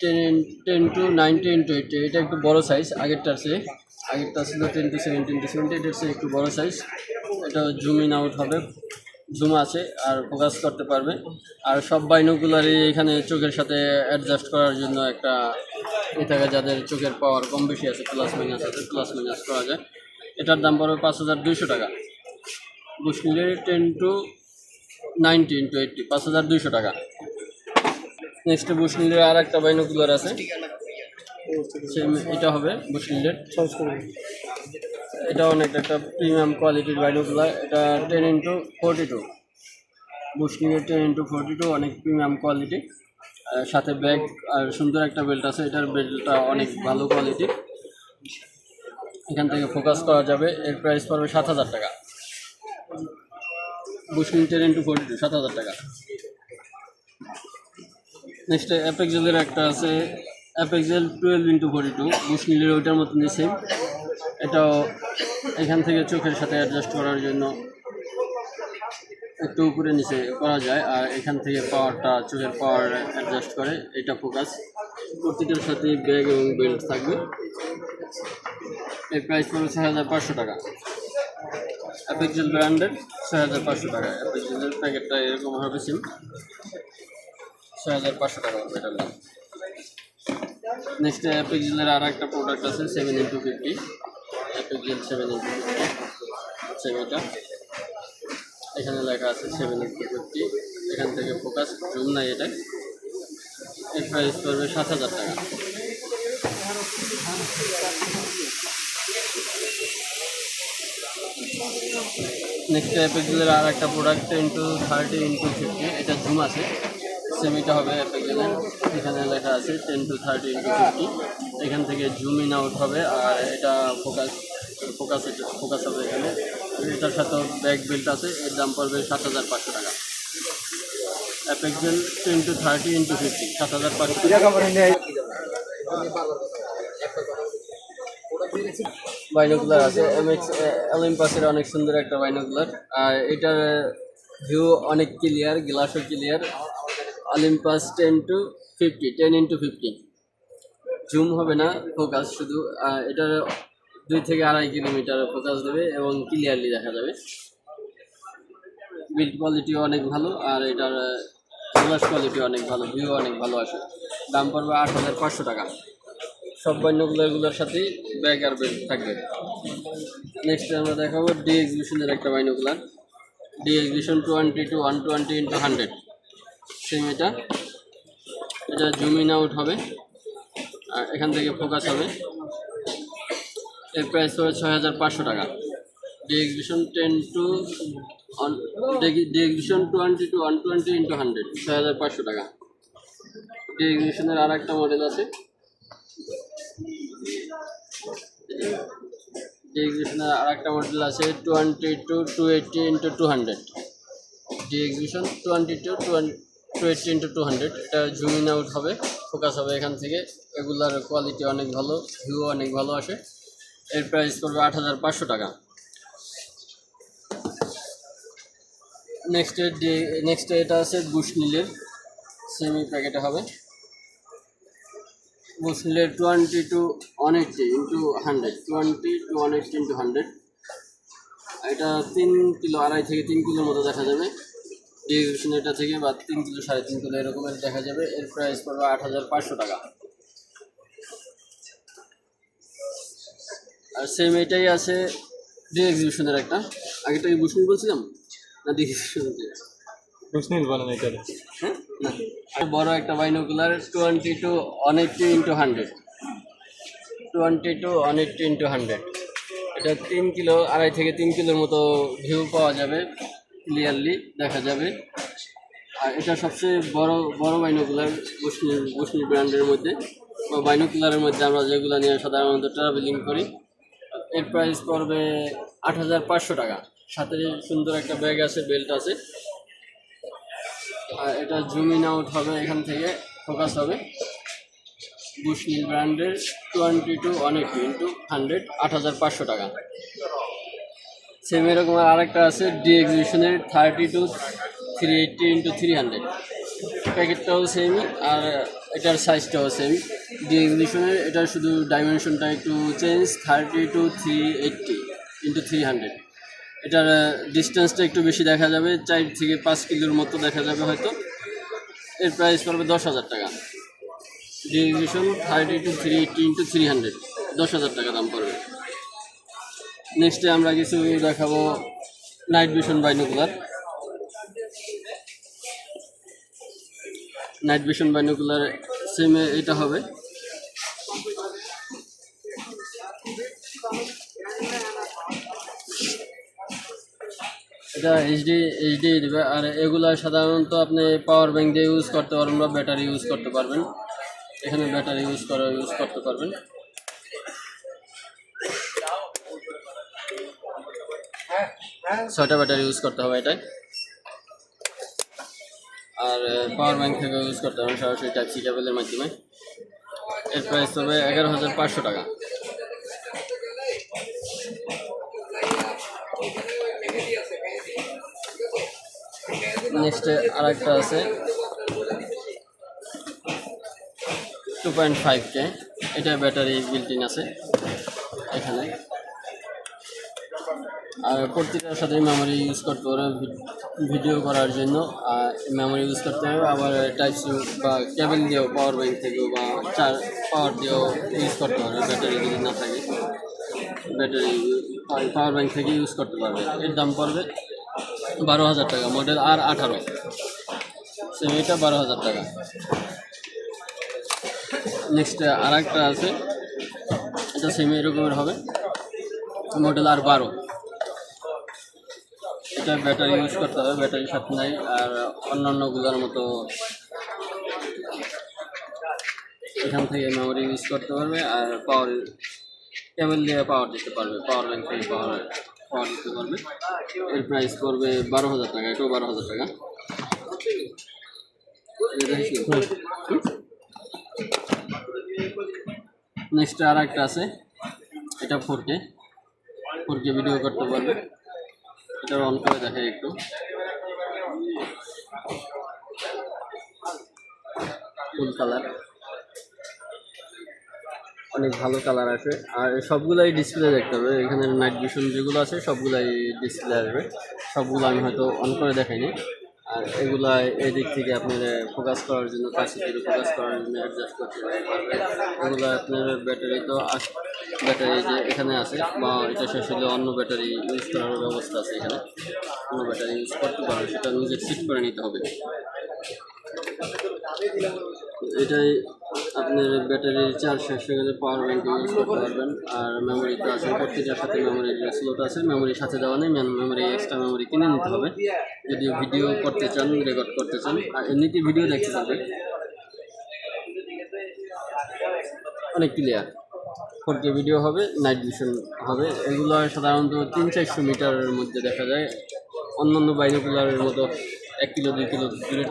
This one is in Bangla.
Ten ten to ninety into eight এটা একটু বড় সাইজ আগেরটার চেয়ে আগেরটা ছিল ten to seventeen to seventy এটার চেয়ে একটু বড় সাইজ এটা জুম ইন আউট হবে। জুম আছে, আর ফোকাস করতে পারবে। আর সব বাইনোকুলারই এখানে চোখের সাথে অ্যাডজাস্ট করার জন্য একটা এ থাকে, যাদের চোখের পাওয়ার কম বেশি আছে প্লাস মাইনাস আছে প্লাস মাইনাস করা যায়। এটার দাম পড়বে পাঁচ হাজার দুইশো টাকা। বুশমিলের ten to ninety into eighty পাঁচ হাজার দুইশো টাকা। নেক্সট বুশমিলের আর একটা বাইনোকুলার আছে। Same এটা হবে বুশমিলের এটা অনেক একটা প্রিমিয়াম কোয়ালিটির বাইনোকুলার। এটা টেন ইন্টু ফোরটি টু বুশমিলের টেন ইন্টু ফোরটি টু অনেক প্রিমিয়াম কোয়ালিটি। সাথে ব্যাগ, আর সুন্দর একটা বেল্ট আছে। এটার বেল্টটা অনেক ভালো কোয়ালিটি। এখান থেকে ফোকাস করা যাবে। এর প্রাইস পড়বে সাত হাজার টাকা। Bushnell ten into forty two সাত হাজার টাকা। নেক্সট অ্যাপেক্সেলের একটা আছে। Apexel twelve into forty two বুশমিলের ওইটার মতনই সেম এটাও এখান থেকে চোখের সাথে অ্যাডজাস্ট করার জন্য একটু উপরে নিচে করা যায়, আর এখান থেকে পাওয়ারটা চোখের পাওয়ার অ্যাডজাস্ট করে, এটা ফোকাস প্রতিটার সাথে ব্যাগ এবং বেল্ট থাকবে। এর প্রাইস পড়বে ছয় হাজার পাঁচশো টাকা। অ্যাপেক্সেল ব্র্যান্ডের ছয় হাজার পাঁচশো টাকা। অ্যাপেক্সেলের প্যাকেটটা এরকম হবে সিম ছয় হাজার পাঁচশো টাকা দাম নেক্সট অ্যাপেক্সেলের আর একটা প্রোডাক্ট আছে seven into fifty Apexel seven into fifty same এটা। এখানে লেখা আছে সেভেন ইন্টু ফিফটি এখান থেকে ফোকাস জুম নাই এটা এর প্রাইস পড়বে সাত হাজার টাকা। নেক্সট অ্যাপেক্সেলের আর একটা product into thirty into fifty এটা জুম আছে। সেম এটা হবে এখানে লেখা আছে ten to thirty into fifty এখান থেকে জুম ইন আউট হবে আর এটা ফোকাস ফোকাস ফোকাস হবে এখানে। এটার সাথে ব্যাক বেল্ট আছে, এর দাম পড়বে সাত হাজার পাঁচশো টাকা। Apexel ten to thirty into fifty সাত হাজার পাঁচশো বাইনোকুলার আছে এমএক্স অলিম্পাসের অনেক সুন্দর একটা বাইনোকুলার আর এটার ভিউ অনেক clear গ্লাসও clear Olympus ten to fifty ten into fifty zoom হবে না ফোকাস শুধু এটার দুই থেকে আড়াই কিলোমিটার ফোকাস দেবে এবং ক্লিয়ারলি দেখা যাবে। বিল্ড কোয়ালিটিও অনেক ভালো, আর এটার গ্লাস কোয়ালিটি অনেক ভালো ভিউ অনেক ভালো আসে। দাম পড়বে আট হাজার পাঁচশো টাকা। সব বাইনোকুলারগুলোর সাথেই ব্যাগ আর বেল্ট থাকবে। নেক্সট আমরা দেখাবো ডি এক্সিবিশনের একটা binocular D exhibition twenty to one twenty into hundred same এটা এটা জুম ইন আউট হবে, আর এখান থেকে ফোকাস হবে। এর প্রাইস হবে ছয় হাজার পাঁচশো টাকা। D exhibition ten to D exhibition twenty to one twenty into hundred ছয় হাজার পাঁচশো টাকা। ডি এক্সিবিশনের আর একটা মডেল আছে। ডি এক্সিবিশনের আর একটা মডেল আছে twenty to two eighty into two hundred D exhibition twenty to two into two hundred এটা জুম ইন আউট হবে ফোকাস হবে এখান থেকে। এগুলার কোয়ালিটি অনেক ভালো ভিউ অনেক ভালো আসে। এর প্রাইস পড়বে আট হাজার পাঁচশো টাকা। নেক্সট নেক্সট এটা আছে বুশনিলের সেমি প্যাকেটে হবে। বুশনিলের twenty to one eighty into hundred twenty to one eighty into hundred এটা তিন কিলো, আড়াই থেকে তিন কিলোর মতো দেখা যাবে। ডিভিশন এটা থেকে বা তিন কিলো সাড়ে তিন কিলো এরকমের দেখা যাবে এর প্রাইস পড়বে আট হাজার পাঁচশো টাকা। আর সেম এটাই আছে ডি এক্সিবিশনের একটা। আগেটা কি বুশমিল বলছিলাম? না ডি এক্সিবিশন বলেন হ্যাঁ? না। বড় একটা binocular twenty to one eighty into hundred twenty to one eighty into hundred এটা তিন কিলো আড়াই থেকে তিন কিলোর মতো ভিউ পাওয়া যাবে। ক্লিয়ারলি দেখা যাবে। আর এটা সবচেয়ে বড় বড় বাইনোকুলার বুসনি বুসনি ব্র্যান্ডের মধ্যে। বাইনোকুলারের মধ্যে আমরা যেগুলো নিয়ে সাধারণত ট্রাভেলিং করি, এর প্রাইস পড়বে আট হাজার পাঁচশো টাকা। সাথে সুন্দর একটা ব্যাগ আছে বেল্ট আছে। আর এটা জুম ইন আউট হবে এখান থেকে ফোকাস হবে। বুশনিল ব্র্যান্ডের টোয়েন্টি টু অনেক ইন্টু হান্ড্রেড আট হাজার পাঁচশো টাকা। সেম এরকম আর আরেকটা আছে D এক্সিবিশনের thirty to three eighty into three hundred প্যাকেটটাও সেমই আর এটার সাইজটাও সেম ডি এক্সিবিশনের এটার শুধু ডাইমেনশনটা একটু change thirty to three eighty into three hundred এটার ডিস্টেন্সটা একটু বেশি দেখা যাবে, চার থেকে পাঁচ কিলোর মতো দেখা যাবে হয়তো। এর প্রাইস পড়বে দশ হাজার টাকা। D exhibition thirty to three eighty into three hundred দশ হাজার টাকা দাম পড়বে। নেক্সটে আমরা কিছু দেখাবো night vision binocular night vision binocular same এটা হবে। এটা এইচডি এইচডি দিবে। আর এগুলা সাধারণত আপনি পাওয়ার ব্যাংক দিয়ে ইউজ করতে পারবেন বা ব্যাটারি ইউজ করতে পারবেন। এখানে ব্যাটারি ইউজ করা ইউজ করতে পারবেন। ছয়টা ব্যাটারি ইউজ করতে হবে এটাই। আর পাওয়ার ব্যাংক থেকে ইউজ করতে হবে সরাসরি টাইপ সি কেবলের মাধ্যমে। এর প্রাইস হবে এগারো হাজার পাঁচশো টাকা। নেক্সটে আর একটা আছে। টু পয়েন্ট ফাইভ কে এটা ব্যাটারি বিল্ট ইন আছে। এখানে। আর প্রত্যেকটার সাথে মেমোরি ইউজ করতে পারে ভিডিও করার জন্য। আর মেমোরি ইউজ করতে হবে, আবার টাইপ সি বা কেবল দিয়েও পাওয়ার ব্যাঙ্ক থেকেও বা চার পাওয়ার দিয়েও ইউজ করতে পারবে ব্যাটারি যদি না থাকে। ব্যাটারি পাওয়ার ব্যাঙ্ক থেকে ইউজ করতে পারবে। এর দাম পড়বে বারো হাজার টাকা মডেল আর আঠারো। সে এটা বারো হাজার টাকা। নেক্সট আর একটা আছে, এটা সেমি এরকমের হবে মডেল আর বারো। এটা ব্যাটারি ইউজ করতে হবে ব্যাটারি সাথে নাই, আর অন্যান্যগুলোর মতো এখান থেকে মেমোরি ইউজ করতে পারবে, আর পাওয়ার কেবল দিয়ে পাওয়ার দিতে পারবে পাওয়ার ব্যাংক থেকে পাওয়ার পাওয়ার দিতে পারবে। এর প্রাইস পড়বে বারো হাজার টাকা, এটাও বারো হাজার টাকা। নেক্সট আর একটা আছে, এটা four K four K video করতে পারবে। এটা অন করে দেখে একটু। ফুল কালার অনেক ভালো কালার আছে। আর সবগুলাই ডিসপ্লে দেখতে হবে। এখানে নাইট ভিশন যেগুলো আছে, সবগুলাই ডিসপ্লে আসবে। সবগুলো আমি হয়তো অন করে দেখাইনি। আর এগুলা এদিক থেকে আপনারা ফোকাস করার জন্য, কাছে থেকে ফোকাস করার জন্য অ্যাডজাস্ট করতে পারবে এগুলো আপনার ব্যাটারি তো ব্যাটারি যে এখানে আছে, বা এটা শেষ হলে অন্য ব্যাটারি ইউজ করার ব্যবস্থা আছে এখানে। অন্য ব্যাটারি ইউজ করতে পারবে সেটা নিজে ঠিক করে নিতে হবে। এটাই আপনার ব্যাটারির চার্জ শেষ হয়ে গেলে পাওয়ার ব্যাংক ইউজ করতে পারবেন। আর মেমোরি তো আছে, প্রত্যেকটার সাথে মেমোরির স্লোট আছে। মেমোরি সাথে দেওয়া নেই মেমোরি এক্সট্রা মেমোরি কিনে নিতে হবে। যদি ভিডিও করতে চান রেকর্ড করতে চান, আর এমনিতে ভিডিও দেখতে পারবেন। অনেক ক্লিয়ার ফোর কে ভিডিও হবে নাইট ভিশন হবে। এগুলো সাধারণত তিন চারশো মিটারের মধ্যে দেখা যায়। অন্যান্য বাইনোকুলারের মতো এক কিলো দুই কিলো দূরের